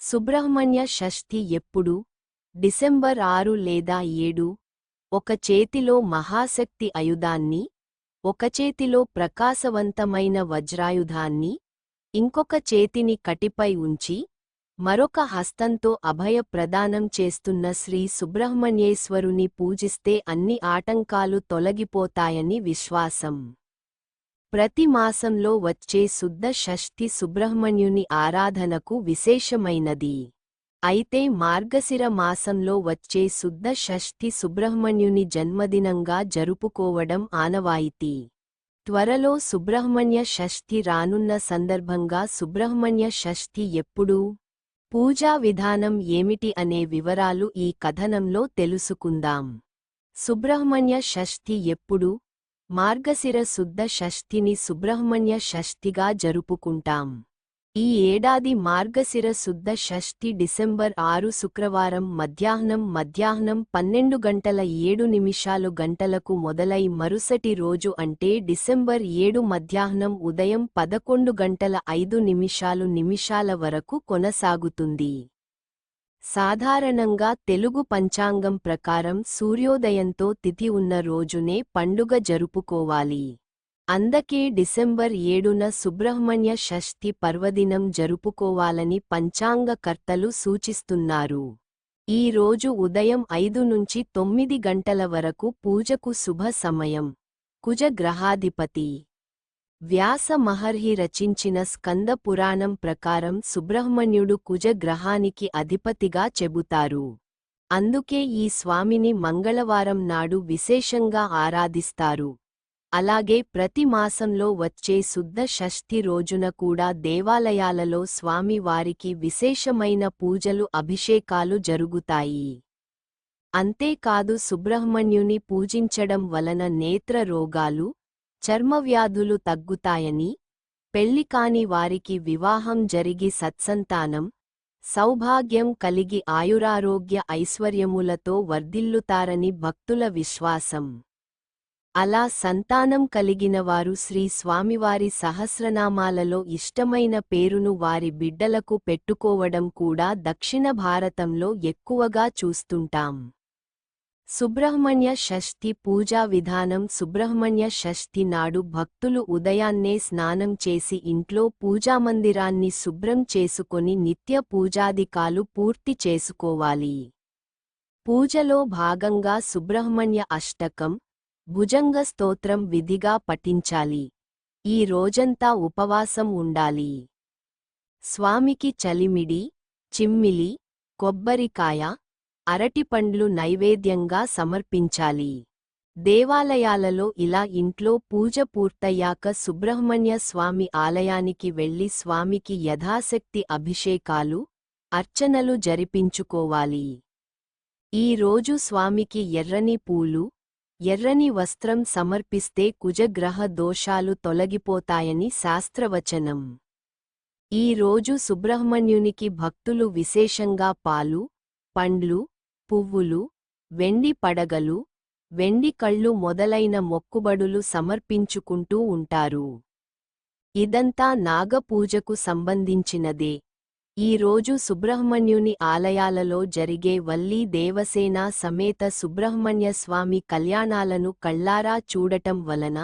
సుబ్రహ్మణ్య షష్ఠి ఎప్పుడు? డిసెంబర్ ఆరు లేదా ఏడు? ఒక చేతిలో మహాశక్తి ఆయుధాన్ని ఒక చేతిలో ప్రకాశవంతమైన వజ్రాయుధాన్ని ఇంకొక చేతిని కటిపై ఉంచి మరొక హస్తంతో అభయ ప్రదానం చేస్తున్న శ్రీ సుబ్రహ్మణ్యేశ్వరుని పూజిస్తే అన్ని ఆటంకాలు తొలగిపోతాయని విశ్వాసం. ప్రతి మాసంలో వచ్చే శుద్ధ షష్ఠి సుబ్రహ్మణ్యుని ఆరాధనకు విశేషమైనది. అయితే మార్గశిర మాసంలో వచ్చే శుద్ధ షష్ఠి సుబ్రహ్మణ్యుని జన్మదినంగా జరుపుకోవడం ఆనవాయితీ. త్వరలో సుబ్రహ్మణ్య షష్ఠి రానున్న సందర్భంగా సుబ్రహ్మణ్య షష్ఠి ఎప్పుడు? పూజా విధానం ఏమిటి అనే వివరాలు ఈ కథనంలో తెలుసుకుందాం. సుబ్రహ్మణ్య షష్ఠి ఎప్పుడు? మార్గశిర శుద్ధ షష్ఠిని సుబ్రహ్మణ్య షష్ఠిగా జరుపుకుంటాం. ఈ ఏడాది మార్గశిర శుద్ధ షష్ఠి డిసెంబర్ ఆరు శుక్రవారం మధ్యాహ్నం మధ్యాహ్నం పన్నెండు గంటల ఏడు నిమిషాలు గంటలకు మొదలై మరుసటి రోజు అంటే డిసెంబర్ ఏడు మధ్యాహ్నం ఉదయం పదకొండు గంటల ఐదు నిమిషాలు నిమిషాల వరకు కొనసాగుతుంది. సాధారణంగా తెలుగు పంచాంగం ప్రకారం సూర్యోదయంతో తిథి ఉన్న రోజునే పండుగ జరుపుకోవాలి. అందకే డిసెంబర్ ఏడున సుబ్రహ్మణ్య షష్ఠి పర్వదినం జరుపుకోవాలని పంచాంగకర్తలు సూచిస్తున్నారు. ఈ రోజు ఉదయం ఐదు నుంచి తొమ్మిది గంటల వరకు పూజకు శుభ సమయం. కుజ గ్రహాధిపతి వ్యాస మహర్హి రచించిన స్కంద పురాణం ప్రకారం సుబ్రహ్మణ్యుడు కుజ గ్రహానికి అధిపతిగా చెబుతారు. అందుకే ఈ స్వామిని మంగళవారం నాడు విశేషంగా ఆరాధిస్తారు. అలాగే ప్రతి మాసంలో వచ్చే శుద్ధ షష్ఠి రోజున కూడా దేవాలయాలలో స్వామి వారికి విశేషమైన పూజలు అభిషేకాలు జరుగుతాయి. అంతేకాదు సుబ్రహ్మణ్యుని పూజించడం వలన నేత్ర రోగాలు చర్మవ్యాధులు తగ్గుతాయని పెళ్ళికాని వారికి వివాహం జరిగి సత్సంతానం సౌభాగ్యం కలిగి ఆయురారోగ్య ఐశ్వర్యములతో వర్ధిల్లుతారని భక్తుల విశ్వాసం. అలా సంతానం కలిగినవారు శ్రీ స్వామివారి సహస్రనామాలలో ఇష్టమైన పేరును వారి బిడ్డలకు పెట్టుకోవడం కూడా దక్షిణ భారతంలో ఎక్కువగా చూస్తుంటాం. సుబ్రహ్మణ్య షష్ఠి పూజా విధానం సుబ్రహ్మణ్య షష్ఠి నాడు భక్తులు ఉదయాన్నే స్నానం చేసి ఇంట్లో పూజామందిరాన్ని శుభ్రం చేసుకొని నిత్య పూజాదికాలు పూర్తి చేసుకోవాలి. పూజలో భాగంగా సుబ్రహ్మణ్య అష్టకం భుజంగ స్తోత్రం విధిగా పఠించాలి. ఈ రోజంతా ఉపవాసం ఉండాలి. స్వామికి చలిమిడి చిమ్మిలి కొబ్బరికాయ అరటిపండ్లు నైవేద్యంగా సమర్పించాలి. దేవాలయాలలో ఇలా ఇంట్లో పూజ పూర్తయ్యాక సుబ్రహ్మణ్య స్వామి ఆలయానికి వెళ్ళి స్వామికి యథాశక్తి అభిషేకాలు అర్చనలు జరిపించుకోవాలి. ఈ రోజు స్వామికి ఎర్రని పూలు ఎర్రని వస్త్రం సమర్పిస్తే కుజగ్రహ దోషాలు తొలగిపోతాయని శాస్త్రవచనం. ఈ రోజు సుబ్రహ్మణ్యునికి భక్తులు విశేషంగా పాలు పండ్లు పువ్వులు వెండి పడగలు వెండి కళ్ళు మొదలైన మొక్కుబడులు సమర్పించుకుంటూ ఉంటారు. ఇదంతా నాగపూజకు సంబంధించినదే. ఈ రోజు సుబ్రహ్మణ్యుని ఆలయాలలో జరిగే వల్లీ దేవసేన సమేత సుబ్రహ్మణ్య స్వామి కళ్యాణాలను కళ్ళారా చూడటం వలన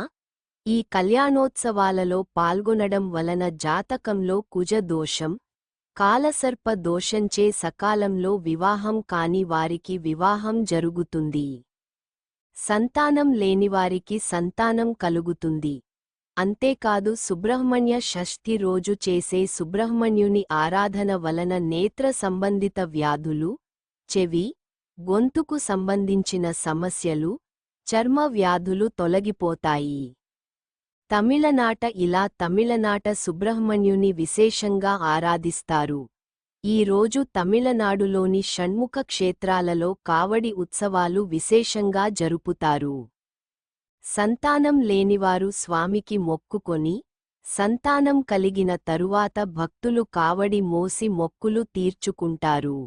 ఈ కళ్యాణోత్సవాలలో పాల్గొనడం వలన జాతకంలో కుజ దోషం కాలసర్ప దోషంచే సకాలంలో వివాహం కాని వారికి వివాహం జరుగుతుంది. సంతానం లేనివారికి సంతానం కలుగుతుంది. అంతేకాదు సుబ్రహ్మణ్య షష్ఠి రోజు చేసే సుబ్రహ్మణ్యుని ఆరాధన వలన నేత్ర సంబంధిత వ్యాధులు చెవి గొంతుకు సంబంధించిన సమస్యలు చర్మ వ్యాధులు తొలగిపోతాయి. తమిళనాట ఇలా తమిళనాట సుబ్రహ్మణ్యుని విశేషంగా ఆరాధిస్తారు. ఈ రోజు తమిళనాడులోని షణ్ముఖ క్షేత్రాలలో కావడి ఉత్సవాలు విశేషంగా జరుపుతారు. సంతానం లేనివారు స్వామికి మొక్కుకొని సంతానం కలిగిన తరువాత భక్తులు కావడి మోసి మొక్కులు తీర్చుకుంటారు.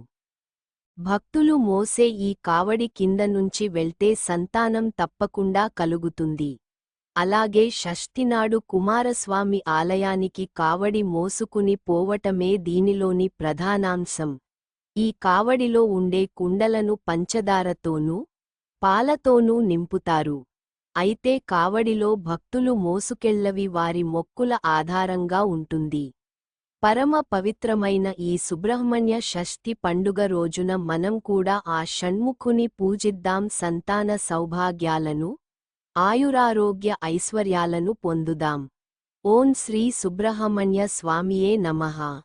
భక్తులు మోసే ఈ కావడి కింద నుంచి వెళ్తే సంతానం తప్పకుండా కలుగుతుంది. అలాగే షష్ఠినాడు కుమారస్వామి ఆలయానికి కావడి మోసుకుని పోవటమే దీనిలోని ప్రధానాంశం. ఈ కావడిలో ఉండే కుండలను పంచదారతోనూ పాలతోనూ నింపుతారు. అయితే కావడిలో భక్తులు మోసుకెళ్ళవి వారి మొక్కుల ఆధారంగా ఉంటుంది. పరమ పవిత్రమైన ఈ సుబ్రహ్మణ్య షష్ఠి పండుగ రోజున మనం కూడా ఆ షణ్ముఖుని పూజిద్దాం సంతాన సౌభాగ్యాలను ఆయురారోగ్య ఐశ్వర్యాలను పొందుదాం. ఓం శ్రీ సుబ్రహ్మణ్య స్వామియే నమః.